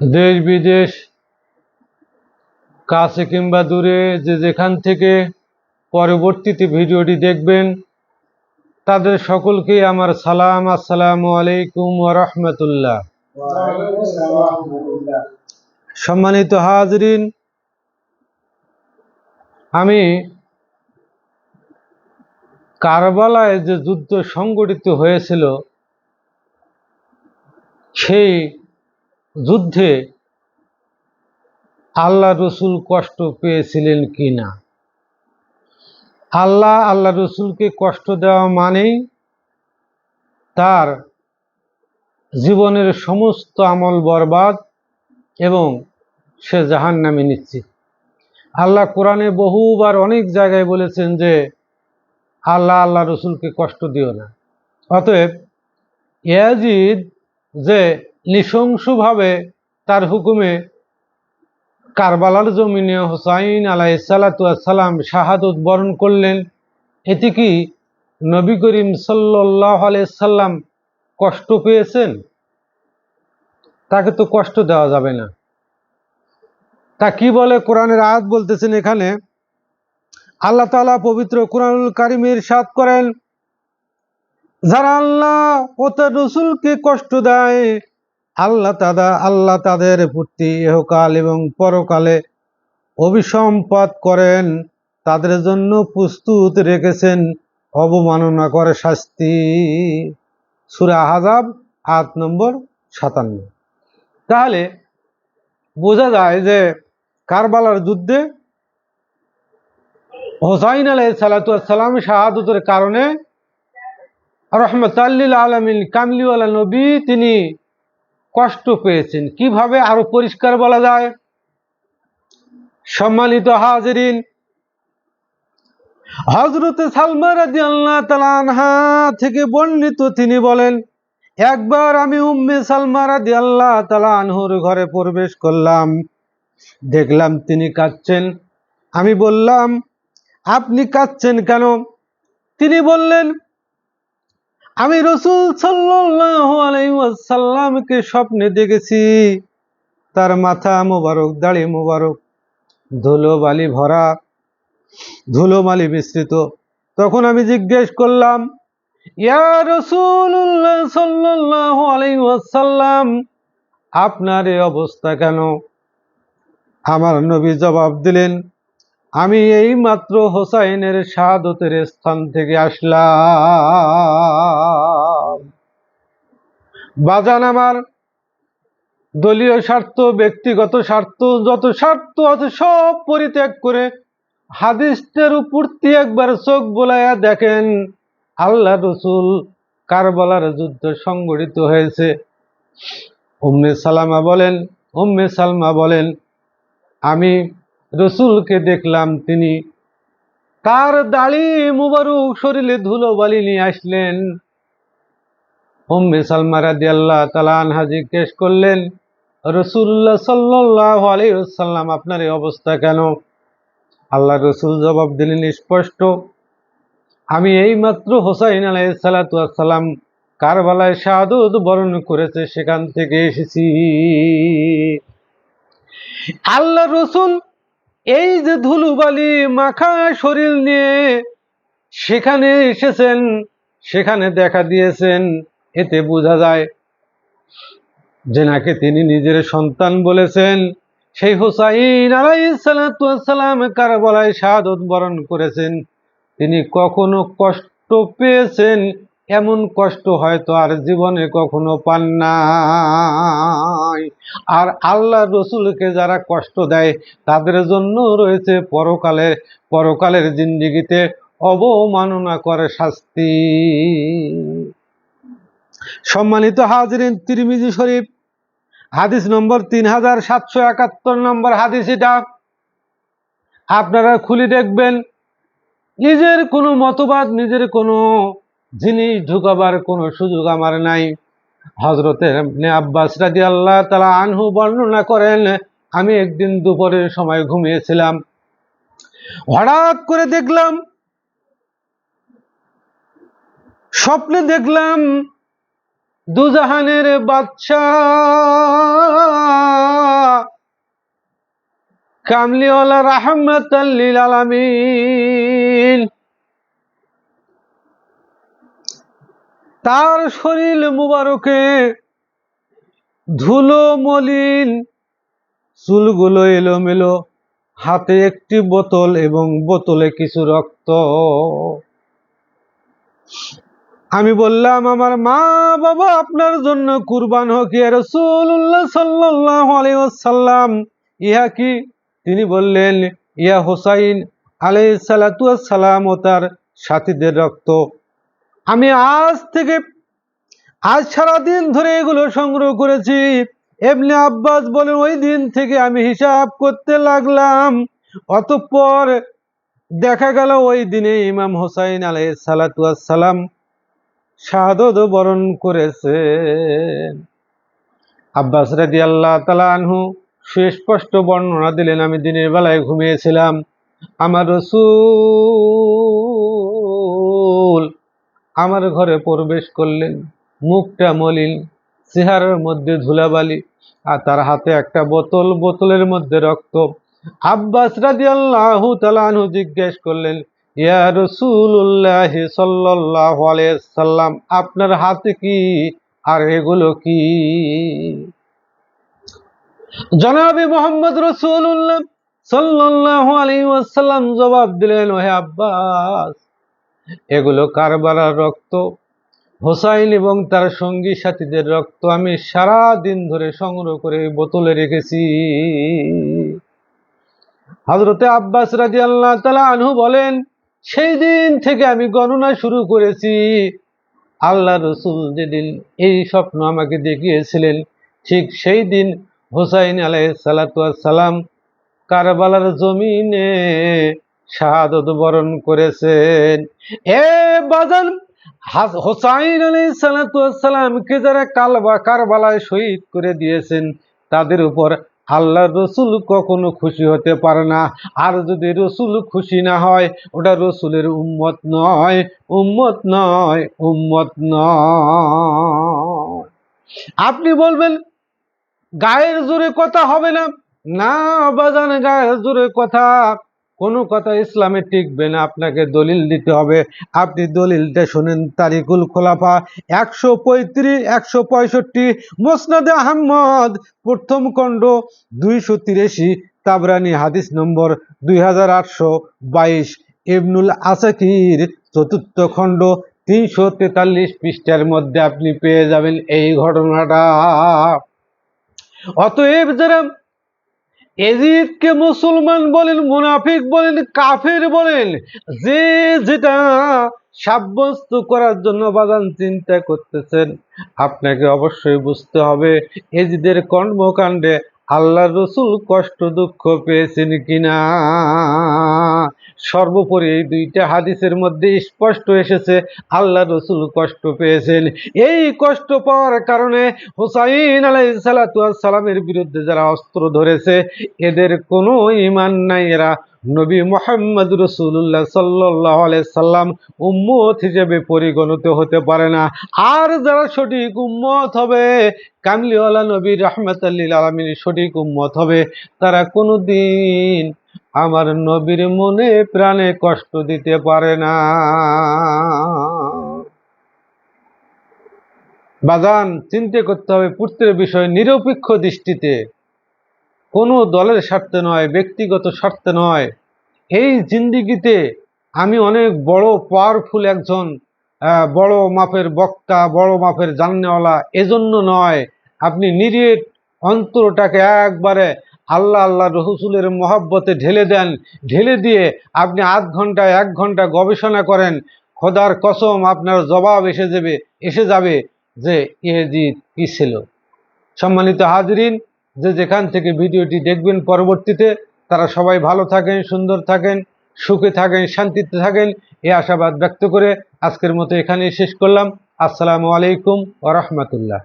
দেশ বিদেশ, কাছে কিংবা দূরে যে যেখান থেকে পরবর্তীতে ভিডিওটি দেখবেন, তাদের সকলকে আমার সালাম, আসসালামু আলাইকুম রহমতুল্লাহ। সম্মানিত হাজরিন, আমি কারবালায় যে যুদ্ধ সংগঠিত হয়েছিল, সেই যুদ্ধে আল্লাহ রসুল কষ্ট পেয়েছিলেন কি না? আল্লাহ আল্লাহ রসুলকে কষ্ট দেওয়া মানেই তার জীবনের সমস্ত আমল বরবাদ এবং সে জাহান নামে নিশ্চিত। আল্লাহ কোরআনে বহুবার অনেক জায়গায় বলেছেন যে, আল্লাহ আল্লাহ রসুলকে কষ্ট দিও না। অতএব ইয়াজিদ যে নৃশংসভাবে তার হুকুমে কারবালার জমিনে হোসাইন আলাই সালাতাম শাহাদত বরণ করলেন। এতে কি নবী করিম সাল্লাহ সাল্লাম কষ্ট পেয়েছেন? তাকে তো কষ্ট দেওয়া যাবে না। তা কি বলে কোরআনের আয়াত বলতেছেন এখানে? আল্লাহ তাআলা পবিত্র কোরআনুল কারিমের সাত করেন, যারা আল্লাহ ও তার রসুলকে কষ্ট দেয় আল্লাহ তাদা, আল্লাহ তাদের প্রতি ইহকাল এবং পরকালে অভিসম্পাত করেন, তাদের জন্য প্রস্তুত রেখেছেন, অবমাননা করে শাস্তি। সুরা হাজাব আট নম্বর সাতান্ন। তাহলে বোঝা যায় যে কারবালার যুদ্ধে হোসাইন আলাই সালাতাম শাহাদতের কারণে রহমতাল্লিল আলমিন কামলিওয়ালা নবী তিনি কষ্ট পেয়েছেন। কীভাবে আরও পরিষ্কার বলা যায়? সম্মানিত হাজরিন হজরতে সালমা তালানহা থেকে বর্ণিত তিনি বলেন, একবার আমি উম্মে সালমা তালানহুর ঘরে প্রবেশ করলাম। দেখলাম তিনি কাঁদছেন। আমি বললাম, আপনি কাঁদছেন কেন? তিনি বললেন আমি রসুল সাল্লাসাল্লামকে স্বপ্নে দেখেছি। তার মাথা মোবারক, দাড়ি মোবারক, ধুলো বালি ভরা, ধুলো মালি মিশ্রিত। তখন আমি জিজ্ঞেস করলাম, ইয়া রসুল্লাহ সাল্লাহ আলাইসাল্লাম আপনার এই অবস্থা কেন? আমার নবী জবাব দিলেন আমি এই মাত্র হোসাইনের শাহাদতের স্থান থেকে আসলাম। বাজান আমার দলীয় স্বার্থ, ব্যক্তিগত স্বার্থ, যত স্বার্থ আছে সব পরিত্যাগ করে হাদিসের উপরতি একবার চোখ বোলাইয়া দেখেন, আল্লাহ রসুল কারবালার যুদ্ধ সংগঠিত হয়েছে। উম্মে সালামা বলেন, উম্মে সালমা বলেন, আমি রসুলকে দেখলাম তিনি তার দাড়ি মুবারক শরীরে ধুলো বালি নিয়ে আসলেন? উম্মে সালমা রাদি আল্লাহ তালানহা জিজ্ঞেস করলেন, রসুল্লাহ সাল্লাহ আলাইসাল্লাম আপনার এই অবস্থা কেন? আল্লাহ রসুল জবাব দিলেন, স্পষ্ট, আমি এইমাত্র হোসাইন আলাই সালাতাম কারবালায় শাহাদত বরণ করেছে, সেখান থেকে এসেছি। আল্লাহ রসুল এই যে ধুলুবালি মাখা শরীর নিয়ে সেখানে এসেছেন, সেখানে দেখা দিয়েছেন, এতে বোঝা যায় যে নাকি তিনি নিজের সন্তান বলেছেন। সেই হুসাইন আলাইসালাম কারবালায় শাহাদত বরণ করেছেন। তিনি কখনো কষ্ট পেয়েছেন এমন কষ্ট হয়তো আর জীবনে কখনো পান নাই। আর আল্লাহ রসুলকে যারা কষ্ট দেয়, তাদের জন্য রয়েছে পরকালের পরকালের জিন্দিগিতে অবমাননা করে শাস্তি। সম্মানিত হাজরিন, তিরমিজি শরীফ, হাদিস নম্বর তিন হাজার সাতশো একাত্তর নম্বর হাদিস এটা আপনারা খুলে দেখবেন। নিজের কোনো মতবাদ, নিজের কোনো জিনিস ঢুকাবার কোনো সুযোগ আমার নাই। হজরতের আব্বাস রাজি আল্লাহ তালা আনহু বর্ণনা করেন, আমি একদিন দুপুরের সময় ঘুমিয়েছিলাম। হঠাৎ করে দেখলাম, স্বপ্নে দেখলাম দুজাহানের বাদশাহ কামলিওয়ালা রাহমাতাল্লিল আলামিন। তার শরীর মুবারকে ধুলো মলিন, চুলগুলো এলোমেলো, হাতে একটি বোতল এবং বোতলে কিছু রক্ত। আমি বললাম, আমার মা বাবা আপনার জন্য কুরবান হোক আলাইহি ওয়াসাল্লাম। ইহা কি? তিনি বললেন, ইয়া হোসাইন আলাইহিস সালাতু সালাম ও তার সাথীদের রক্ত। আমি আজ থেকে, আজ সারাদিন ধরে এগুলো সংগ্রহ করেছি। এমনি আব্বাস বলেন, ওই দিন থেকে আমি হিসাব করতে লাগলাম। অতঃপর দেখা গেল ওই দিনে ইমাম হোসাইন আলাই সালাম শাহাদত বরণ করেছেন। আব্বাস রাদি আল্লাহ তালা আনহু সুস্পষ্ট বর্ণনা দিলেন, আমি দিনের বেলায় ঘুমিয়েছিলাম। আমার রসুল আমার ঘরে প্রবেশ করলেন। মুখটা মলিন, চেহারার মধ্যে ধুলাবালি, আর তার হাতে একটা বোতল, বোতলের মধ্যে রক্ত। আব্বাস রাজি আল্লাহ তালানহু জিজ্ঞেস করলেন, ইয়া রসুল্লাহ সাল্লাহ সাল্লাম, আপনার হাতে কি, আর এগুলো কি? জনাবি মোহাম্মদ রসুল্লাহ সাল্লাহ আলী ওয়াসাল্লাম জবাব দিলেন, ওহে আব্বাস এগুলো কারবালার রক্ত। হোসাইন এবং তার সঙ্গী সাথীদের রক্ত আমি সারা দিন ধরে সংগ্রহ করে বোতলে রেখেছি। হজরতে আব্বাস রাজি আল্লাহ তালা আনহু বলেন, সেই দিন থেকে আমি গণনা শুরু করেছি। আল্লাহ রসুল যেদিন এই স্বপ্ন আমাকে দেখিয়েছিলেন, ঠিক সেই দিন হোসাইন আলাই সালাম কারবালার জমিনে শাহাদত বরণ করেছেন। এ বাজান হোসাইন আলী সালাতামকে যারা কালবা কারবালায় শহীদ করে দিয়েছেন, তাদের উপর আল্লাহ রসুল কখনো খুশি হতে পারে না। আর যদি রসুল খুশি না হয়, ওটা রসুলের উম্মত নয় উম্মত নয় উম্মত নয়। আপনি বলবেন, গায়ের জোরে কথা হবে না? না বাজান, গায়ের জোরে কথা। কোনো কথা ইসলামে টিকবে না, আপনাকে দলিল দিতে হবে। আপনি দলিলটা শোনেন তারিকুল খোলাফা একশো পঁয়ত্রিশ, একশো পঁয়ষট্টি, মোসনাদে আহমদ, প্রথম খণ্ড দুইশো তিরাশি, তাবরানি হাদিস নম্বর দুই হাজার আটশো বাইশ, ইবনুল আসাকির চতুর্থ খণ্ড তিনশো তেতাল্লিশ পৃষ্ঠার মধ্যে আপনি পেয়ে যাবেন এই ঘটনাটা। অতএব যারা এজিদকে মুসলমান বলেন, মুনাফিক বলেন, কাফের বলেন, যে যেটা সাব্যস্ত করার জন্য বাগান চিন্তা করতেছেন, আপনাকে অবশ্যই বুঝতে হবে, এজিদের কর্মকাণ্ডে আল্লাহ রসুল কষ্ট দুঃখ পেয়েছেন কিনা? সর্বোপরি এই দুইটা হাদিসের মধ্যে স্পষ্ট এসেছে, আল্লাহ রসুল কষ্ট পেয়েছেন। এই কষ্ট পাওয়ার কারণে হুসাইন আলাই সালামের বিরুদ্ধে যারা অস্ত্র ধরেছে, এদের কোনো ইমান নাই এরা। নবী মোহাম্মদ রসুল্লাহ সাল্লাহ সাল্লাম উম্মত হিসেবে পরিগণিত হতে পারে না। আর যারা সঠিক উম্মত হবে, কামলিওয়ালা নবী রহমত আল্লিল আলমিন সঠিক উম্মত হবে। তারা কোনো দিন আমার নবীর মনে প্রাণে কষ্ট দিতে পারে না। বাজান, চিন্তা করতে হবে পুত্রের বিষয় নিরপেক্ষ দৃষ্টিতে। কোনো দলের স্বার্থে নয়, ব্যক্তিগত স্বার্থে নয়। এই জিন্দিগিতে আমি অনেক বড় পাওয়ারফুল একজন বড় মাপের বক্তা, বড় মাপের জাননেওয়ালা, এজন্য নয়। আপনি নিরিট অন্তরটাকে একবারে আল্লাহ আল্লাহ রহসুলের মহাব্বতে ঢেলে দেন, ঢেলে দিয়ে আপনি আধ ঘণ্টা, এক ঘণ্টা গবেষণা করেন, খোদার কসম আপনার জবাব এসে যাবে এসে যাবে যে ইয়েজিদ কি ছিল। সম্মানিত হাজরিন যে যেখান থেকে ভিডিওটি দেখবেন পরবর্তীতে, তারা সবাই ভালো থাকেন, সুন্দর থাকেন, সুখে থাকেন, শান্তিতে থাকেন, এ আশাবাদ ব্যক্ত করে আজকের মতো এখানেই শেষ করলাম। আসসালামু আলাইকুম ওরহমতুল্লাহ